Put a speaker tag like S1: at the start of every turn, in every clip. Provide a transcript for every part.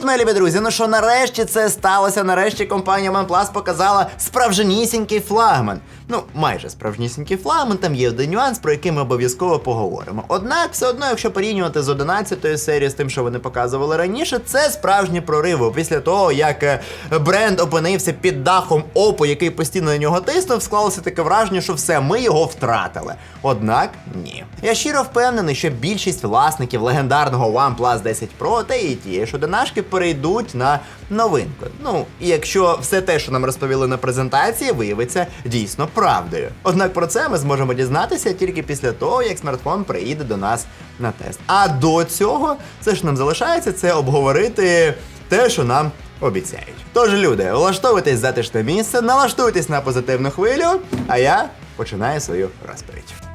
S1: Привіт, мої любі друзі! Ну що, нарешті це сталося. Нарешті компанія OnePlus показала справжнісінький флагман. Ну, майже справжнісінький флагман, там є один нюанс, про який ми обов'язково поговоримо. Однак, все одно, якщо порівнювати з 11-ю серією з тим, що вони показували раніше, це справжні прориви. Після того, як е, бренд опинився під дахом Oppo, який постійно на нього тиснув, склалося таке враження, що все, ми його втратили. Однак ні. Я щиро впевнений, що більшість власників легендарного OnePlus 10 Pro та і ті, що донашки перейдуть на новинку. Ну, і якщо все те, що нам розповіли на презентації, виявиться дійсно правдою. Однак про це ми зможемо дізнатися тільки після того, як смартфон приїде до нас на тест. А до цього, все, що нам залишається, це обговорити те, що нам обіцяють. Тож, люди, влаштовуйтесь затишне місце, налаштуйтесь на позитивну хвилю, а я починаю свою розповідь.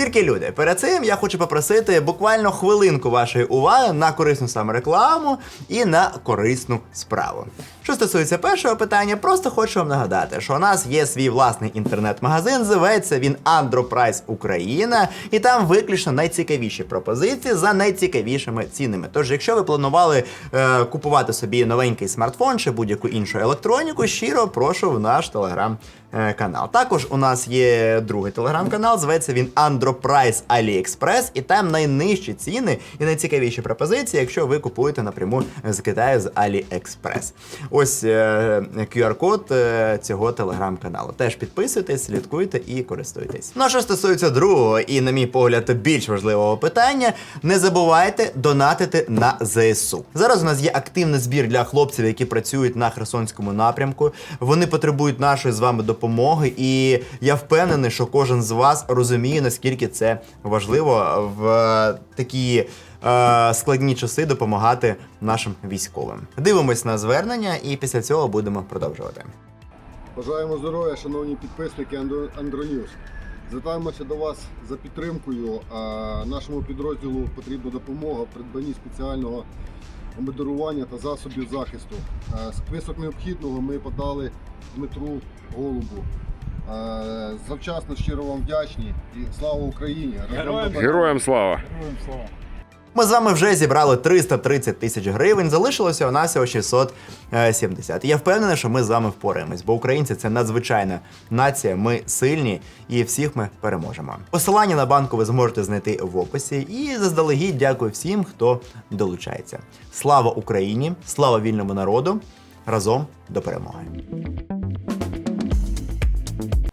S1: Тільки люди, перед цим я хочу попросити буквально хвилинку вашої уваги на корисну саме рекламу і на корисну справу. Що стосується першого питання, просто хочу вам нагадати, що у нас є свій власний інтернет-магазин, зветься він Androprice Україна, і там виключно найцікавіші пропозиції за найцікавішими цінами. Тож, якщо ви планували е, купувати собі новенький смартфон чи будь-яку іншу електроніку, щиро прошу в наш телеграм. е, Канал. Також у нас є другий телеграм-канал, зветься він Androprice AliExpress, і там найнижчі ціни і найцікавіші пропозиції, якщо ви купуєте напряму з Китаю з AliExpress. Ось е, QR-код е, цього телеграм-каналу. Теж підписуйтесь, слідкуйте і користуйтесь. Ну а що стосується другого і, на мій погляд, більш важливого питання, не забувайте донатити на ЗСУ. Зараз у нас є активний збір для хлопців, які працюють на Херсонському напрямку. Вони потребують нашої з вами допомоги, і я впевнений, що кожен з вас розуміє, наскільки це важливо в е, такі. Е, Складні часи допомагати нашим військовим. Дивимось на звернення, і після цього будемо продовжувати.
S2: Бажаємо здоров'я, шановні підписники Андро- Андроньюз. Звертаємося до вас за підтримкою. Нашому підрозділу потрібна допомога в придбанні спеціального обмундирування та засобів захисту. Список необхідного ми подали Дмитру Голубу. Завчасно щиро вам вдячні і слава Україні! Разом до
S3: Героям слава!
S1: Ми з вами вже зібрали 330 тисяч гривень, залишилося у нас всього 670. І я впевнений, що ми з вами впораємось, бо українці це надзвичайна нація. Ми сильні і всіх ми переможемо. Посилання на банку ви зможете знайти в описі. І заздалегідь дякую всім, хто долучається. Слава Україні! Слава вільному народу! Разом до перемоги!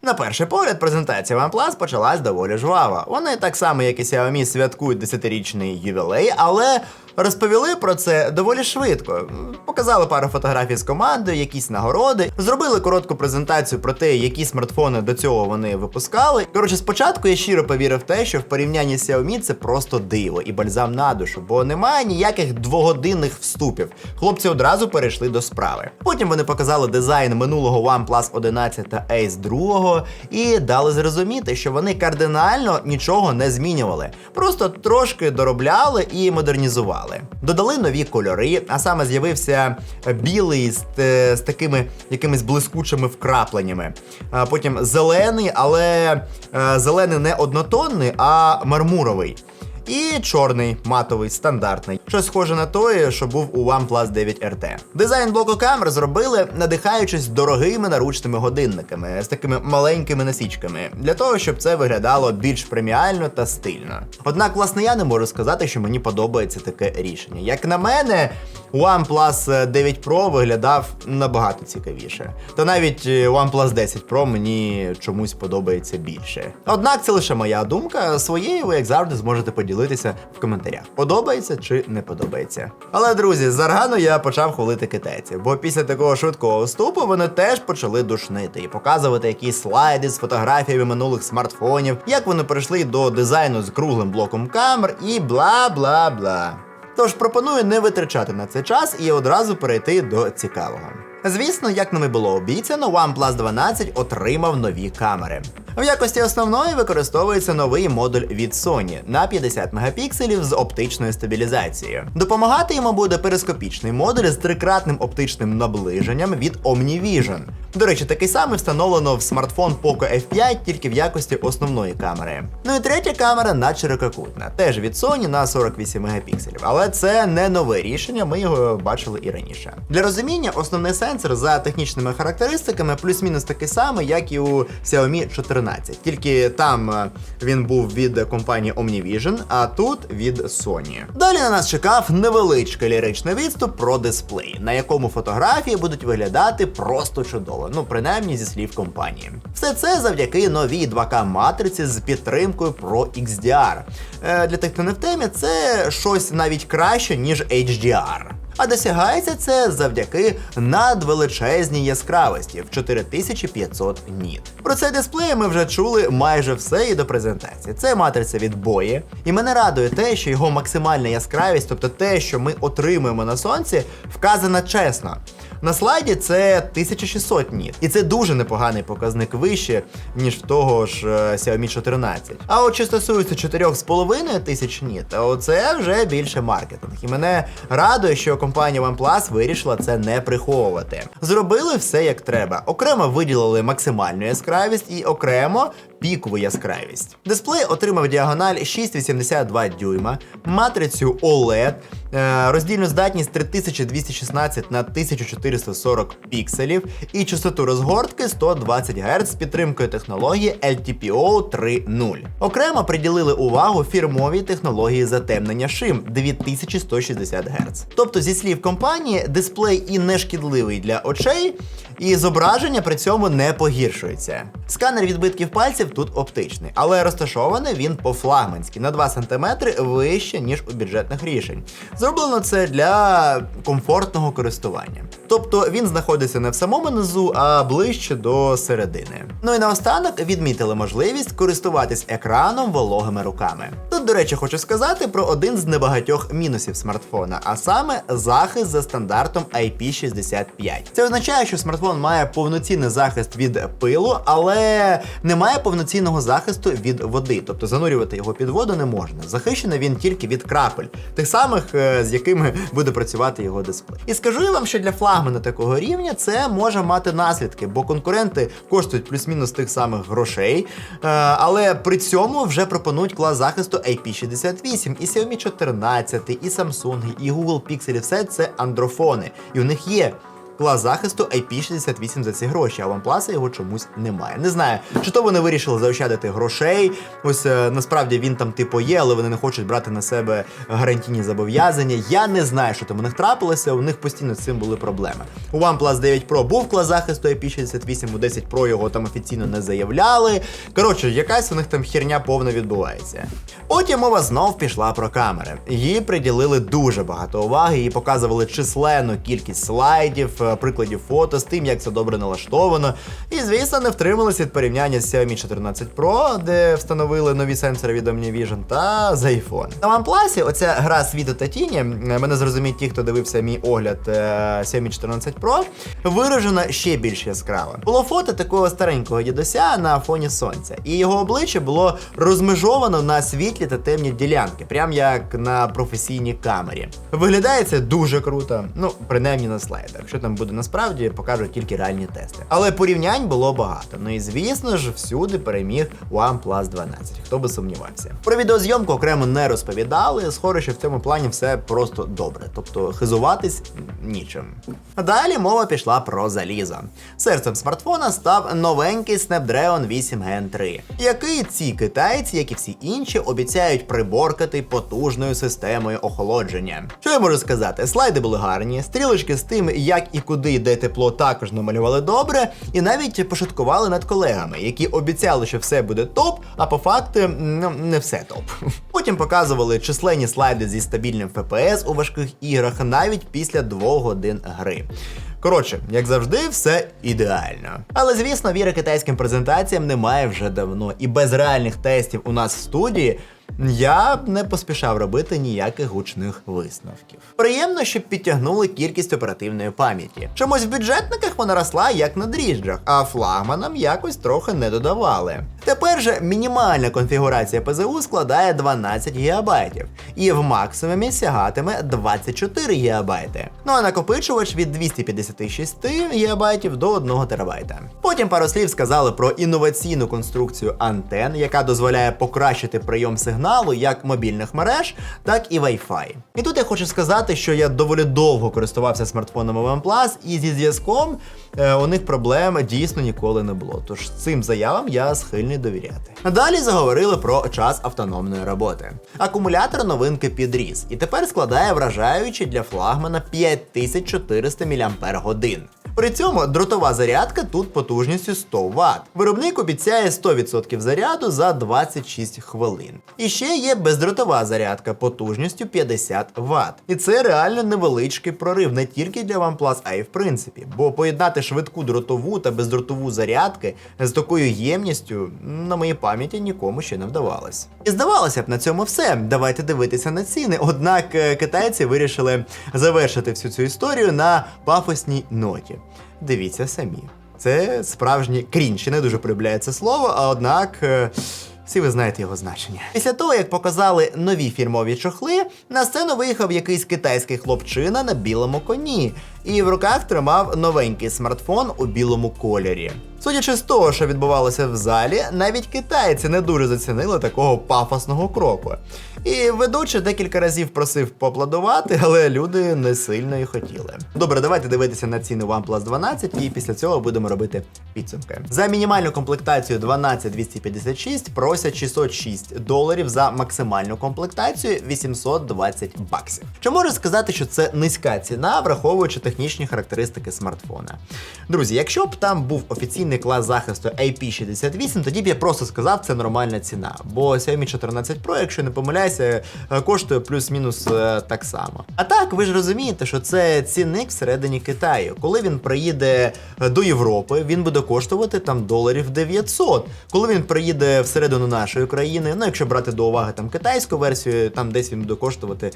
S1: На перший погляд, презентація OnePlus почалась доволі жваво. Вони так само, як і Xiaomi, святкують 10-річний ювілей, але розповіли про це доволі швидко. Показали пару фотографій з командою, якісь нагороди, зробили коротку презентацію про те, які смартфони до цього вони випускали. Коротше, спочатку я щиро повірив в те, що в порівнянні з Xiaomi це просто диво і бальзам на душу, бо немає ніяких двогодинних вступів. Хлопці одразу перейшли до справи. Потім вони показали дизайн минулого OnePlus 11 та Ace 2 і дали зрозуміти, що вони кардинально нічого не змінювали, просто трошки доробляли і модернізували. Додали нові кольори, а саме з'явився білий з, е, з такими якимись блискучими вкрапленнями. Потім зелений, але е, зелений не однотонний, а мармуровий. І чорний матовий стандартний, що схоже на той, що був у OnePlus 9 RT. Дизайн блоку камер зробили, надихаючись дорогими наручними годинниками з такими маленькими насічками, для того, щоб це виглядало більш преміально та стильно. Однак, власне, я не можу сказати, що мені подобається таке рішення. Як на мене, OnePlus 9 Pro виглядав набагато цікавіше. Та навіть е, OnePlus 10 Pro мені чомусь подобається більше. Однак це лише моя думка. Своєю ви, як завжди, зможете поділитися в коментарях. Подобається чи не подобається. Але друзі, зарано я почав хвалити китайців, бо після такого швидкого вступу вони теж почали душнити і показувати якісь слайди з фотографіями минулих смартфонів, як вони перейшли до дизайну з круглим блоком камер і бла бла бла. Тож пропоную не витрачати на це час і одразу перейти до цікавого. Звісно, як нам і було обіцяно, OnePlus 12 отримав нові камери. В якості основної використовується новий модуль від Sony на 50 мегапікселів з оптичною стабілізацією. Допомагати йому буде перископічний модуль з трикратним оптичним наближенням від OmniVision. До речі, такий самий встановлено в смартфон Poco F5 тільки в якості основної камери. Ну і третя камера надширококутна, теж від Sony на 48 мегапікселів. Але це не нове рішення, ми його бачили і раніше. Для розуміння, основний сенсор за технічними характеристиками плюс-мінус такий самий, як і у Xiaomi 14. Тільки там е, він був від компанії OmniVision, а тут від Sony. Далі на нас чекав невеличкий ліричний відступ про дисплей, на якому фотографії будуть виглядати просто чудово, ну принаймні зі слів компанії. Все це завдяки новій 2К матриці з підтримкою Pro XDR. Е, для тих, хто не в темі, це щось навіть краще, ніж HDR. А досягається це завдяки надвеличезній яскравості в 4500 ніт. Про цей дисплей ми вже чули майже все і до презентації. Це матриця від бої, і мене радує те, що його максимальна яскравість, тобто те, що ми отримуємо на сонці, вказана чесно. На слайді це 1600 ніт, і це дуже непоганий показник вище, ніж в того ж е, Xiaomi 14. А от що стосується 4,5 тисяч ніт, то це вже більше маркетинг. І мене радує, що компанія OnePlus вирішила це не приховувати. Зробили все як треба. Окремо виділили максимальну яскравість і окремо пікову яскравість. Дисплей отримав діагональ 6,82 дюйма, матрицю OLED, е, роздільну здатність 3216 на 1440 пікселів і частоту розгортки 120 Гц з підтримкою технології LTPO 3.0. Окремо приділили увагу фірмовій технології затемнення шим 2160 Гц. Тобто, зі слів компанії, дисплей і не шкідливий для очей, і зображення при цьому не погіршується. Сканер відбитків пальців тут оптичний, але розташований він по-флагманськи на 2 см вище, ніж у бюджетних рішень. Зроблено це для комфортного користування. Тобто він знаходиться не в самому низу, а ближче до середини. Ну і наостанок відмітили можливість користуватись екраном вологими руками. Тут, до речі, хочу сказати про один з небагатьох мінусів смартфона, а саме захист за стандартом IP65. Це означає, що смартфон має повноцінний захист від пилу, але не має повноцінного захисту від води, тобто занурювати його під воду не можна. Захищений він тільки від крапель, тих самих, е, з якими буде працювати його дисплей. І скажу я вам, що для флагмана такого рівня це може мати наслідки, бо конкуренти коштують плюс-мінус тих самих грошей, е, але при цьому вже пропонують клас захисту IP68, і Xiaomi 14, і Samsung, і Google Pixel, все це андрофони. І у них є клас захисту IP68 за ці гроші, а OnePlus його чомусь немає. Не знаю, чи то вони вирішили заощадити грошей. Ось е, насправді він там типу є, але вони не хочуть брати на себе гарантійні зобов'язання. Я не знаю, що там у них трапилося. У них постійно з цим були проблеми. У OnePlus 9 Pro був клас захисту IP68, у 10 Pro його там офіційно не заявляли. Коротше, якась у них там херня повна відбувається. Потім мова знов пішла про камери. Їй приділили дуже багато уваги і показували численну кількість слайдів, е, прикладів фото з тим, як це добре налаштовано. І, звісно, не втрималися від порівняння з Xiaomi 14 Pro, де встановили нові сенсори від OmniVision, та з iPhone. На OnePlus оця гра світу та тіні, е, мене зрозуміють ті, хто дивився мій огляд е, Xiaomi 14 Pro, виражена ще більш яскраво. Було фото такого старенького дідуся на фоні сонця, і його обличчя було розмежовано на світлі та темні ділянки, прям як на професійній камері. Виглядає це дуже круто, ну принаймні на слайдах. Що там буде насправді, покажуть тільки реальні тести. Але порівнянь було багато. Ну і звісно ж, всюди переміг OnePlus 12, хто би сумнівався. Про відеозйомку окремо не розповідали. Схоже, що в цьому плані все просто добре, тобто хизуватись нічим. Далі мова пішла про залізо. Серцем смартфона став новенький Snapdragon 8 Gen 3, який ці китайці, як і всі інші, обіцяють приборкати потужною системою охолодження. Що я можу сказати? Слайди були гарні, стрілочки з тим, як і куди йде тепло, також намалювали добре, і навіть пошуткували над колегами, які обіцяли, що все буде топ, а по факту ну, не все топ. Потім показували численні слайди зі стабільним FPS у важких іграх навіть після двох годин гри. Коротше, як завжди, все ідеально. Але звісно, віри китайським презентаціям немає вже давно, і без реальних тестів у нас в студії Я б не поспішав робити ніяких гучних висновків. Приємно, що підтягнули кількість оперативної пам'яті. Чомусь в бюджетниках вона росла як на дріжджах, а флагманам якось трохи не додавали. Тепер же мінімальна конфігурація ПЗУ складає 12 ГБ, і в максимумі сягатиме 24 ГБ. Ну а накопичувач від 256 ГБ до 1 ТБ. Потім пару слів сказали про інноваційну конструкцію антен, яка дозволяє покращити прийом сигналу як мобільних мереж, так і Wi-Fi. І тут я хочу сказати, що я доволі довго користувався смартфоном OnePlus, і зі зв'язком е, у них проблем дійсно ніколи не було. Тож цим заявам я схильний довіряти. Далі заговорили про час автономної роботи. Акумулятор новинки підріс і тепер складає вражаючі для флагмана 5400 мАч. При цьому дротова зарядка тут потужністю 100 Вт. Виробник обіцяє 100% заряду за 26 хвилин. І ще є бездротова зарядка потужністю 50 Вт. І це реально невеличкий прорив не тільки для OnePlus, а й в принципі. Бо поєднати швидку дротову та бездротову зарядки з такою ємністю на моїй пам'яті нікому ще не вдавалось. І здавалося б, на цьому все. Давайте дивитися на ціни. Однак е, китайці вирішили завершити всю цю історію на пафосній ноті. Дивіться самі. Це справжні крінж. Я не дуже полюбляє це слово, а однак. е, Всі ви знаєте його значення. Після того, як показали нові фірмові чохли, на сцену виїхав якийсь китайський хлопчина на білому коні і в руках тримав новенький смартфон у білому кольорі. Судячи з того, що відбувалося в залі, навіть китайці не дуже зацінили такого пафосного кроку. І ведучий декілька разів просив поаплодувати, але люди не сильно і хотіли. Добре, давайте дивитися на ціни OnePlus 12 і після цього будемо робити підсумки. За мінімальну комплектацію 12256 просять 606 доларів, за максимальну комплектацію 820 баксів. Чи можу сказати, що це низька ціна, враховуючи технічні характеристики смартфона? Друзі, якщо б там був офіційний клас захисту IP68, тоді б я просто сказав, це нормальна ціна. Бо Xiaomi 14 Pro, якщо не помиляюся, е, коштує плюс-мінус е, так само. А так, ви ж розумієте, що це цінник всередині Китаю. Коли він приїде е, до Європи, він буде коштувати там доларів 900. Коли він приїде всередину нашої країни, ну якщо брати до уваги там китайську версію, там десь він буде коштувати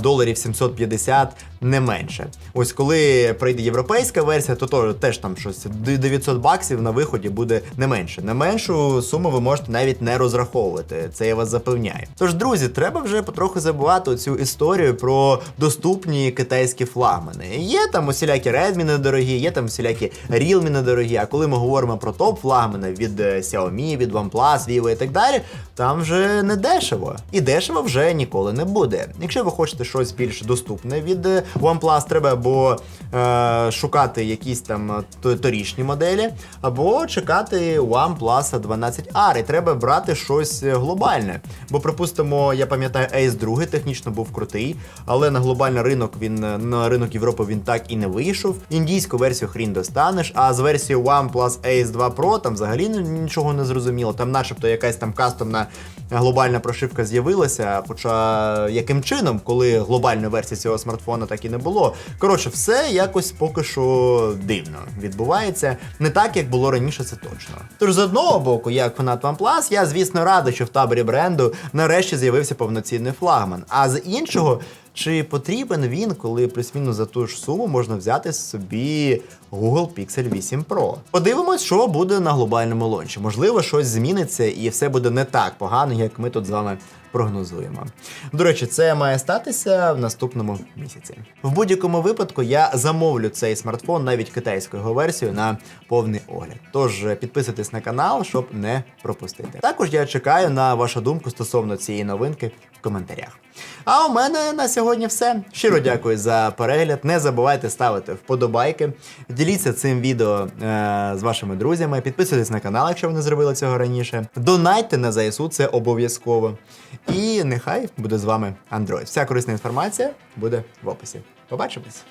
S1: доларів 750 не менше. Ось коли прийде європейська версія, то то теж там щось 900 баксів на виході буде не менше. Не меншу суму ви можете навіть не розраховувати. Це я вас запевняю. Тож, друзі, треба вже потроху забувати цю історію про доступні китайські флагмани. Є там усілякі Redmi недорогі, є там усілякі Realme недорогі. А коли ми говоримо про топ-флагмани від е, Xiaomi, від OnePlus, Vivo і так далі, там вже не дешево. І дешево вже ніколи не буде. Якщо ви хочете щось більш доступне від е, OnePlus, треба або е, шукати якісь там е, то- торічні моделі, або чекати OnePlus 12R. І треба брати щось е, глобальне. Бо, припустимо, я пам'ятаю, Ace 2 технічно був крутий, але на глобальний ринок він на ринок Європи він так і не вийшов. Індійську версію хрін достанеш, а з версією OnePlus Ace 2 Pro там взагалі нічого не зрозуміло. Там, начебто, якась там кастомна глобальна прошивка з'явилася. Хоча яким чином, коли глобальної версії цього смартфона так і не було. Коротше, все якось поки що дивно відбувається. Не так, як було раніше, це точно. Тож з одного боку, як фанат OnePlus, я звісно радий, що в таборі бренду нарешті з'явився повноцінний флагман. А з іншого. Чи потрібен він, коли плюс-мінус за ту ж суму можна взяти собі Google Pixel 8 Pro? Подивимось, що буде на глобальному лончі. Можливо, щось зміниться і все буде не так погано, як ми тут з вами прогнозуємо. До речі, це має статися в наступному місяці. В будь-якому випадку я замовлю цей смартфон навіть китайською його версією на повний огляд. Тож підписуйтесь на канал, щоб не пропустити. Також я чекаю на вашу думку стосовно цієї новинки в коментарях. А у мене на сьогодні все. Щиро дякую за перегляд. Не забувайте ставити вподобайки. Діліться цим відео е, з вашими друзями. Підписуйтесь на канал, якщо ви не зробили цього раніше. Донайте на ЗСУ, це обов'язково. І нехай буде з вами Android. Вся корисна інформація буде в описі. Побачимось!